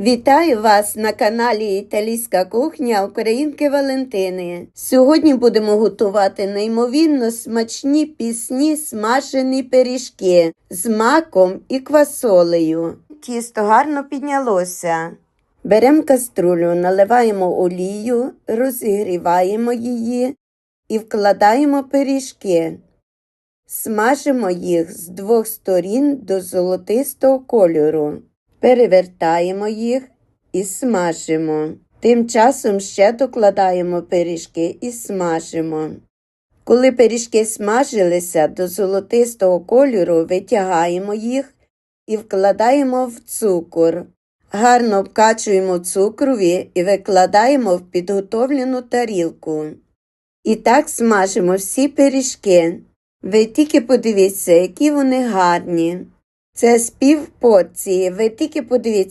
Вітаю вас на каналі Італійська кухня Українки Валентини. Сьогодні будемо готувати неймовірно смачні пісні смажені пиріжки з маком і квасолею. Тісто гарно піднялося. Беремо каструлю, наливаємо олію, розігріваємо її і вкладаємо пиріжки. Смажимо їх з двох сторін до золотистого кольору. Перевертаємо їх і смажимо. Тим часом ще докладаємо пиріжки і смажимо. Коли пиріжки смажилися до золотистого кольору, витягаємо їх і вкладаємо в цукор. Гарно обкачуємо цукрові і викладаємо в підготовлену тарілку. І так смажимо всі пиріжки. Ви тільки подивіться, які вони гарні. Це з пів порції. Ви тільки подивіться.